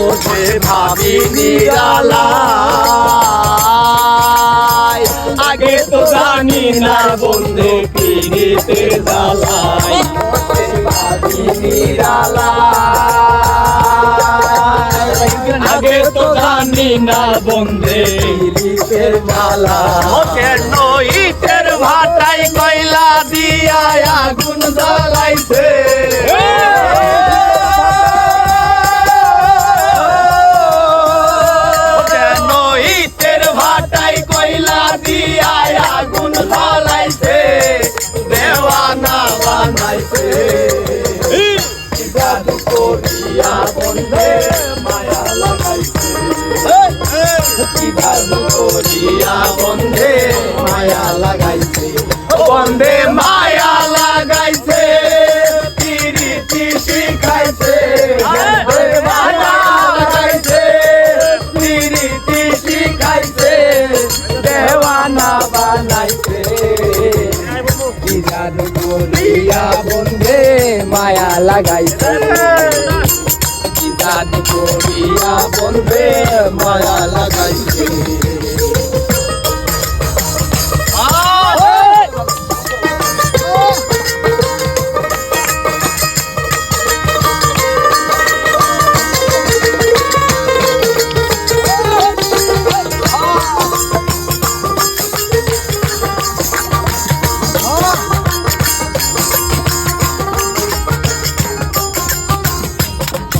ওঠে ভাবি নিরালায়। আগে তো জানি না বন্ধে পিড়িতে জ্বালাই ওঠে ভাবি নিরালায় আগে তো জানি না বন্ধে পিড়িতে জ্বালাই কেন ইটের ভাটাই কয়লা দিয়া আগুন জ্বালাইছে। করিয়া বন্ধে মায়া লাগাইছে। জাদু করিয়া বন্ধে মায়া লাগাইছে। বন্ধে মায়া লাগাইছে পিরিতি শিখাইছে। মায়া লাগাইছে পিরিতি শিখাইছে। দেওয়ানা বানাইছে। লাগাইছে জাদু করিয়া বলবে মায়া লাগাইছে।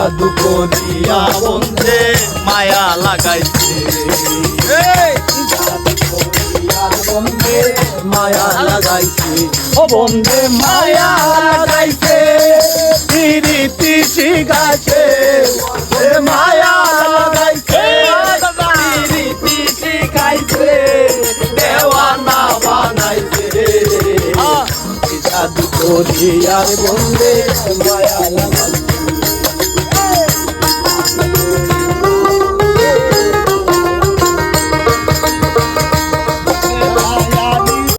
জাদু করিয়া বন্ধে মায়া লাগাইছে। বন্ধে মায়া লাগাইছে। ও বন্ধে মায়া লাগাইছে প্রীতি শিখাইছে। এ মায়া লাগাইছে। প্রীতি শিখাইছে দেওয়ানা বানাইছে। জাদু করিয়ার বন্ধে মায়া লাগাইছে।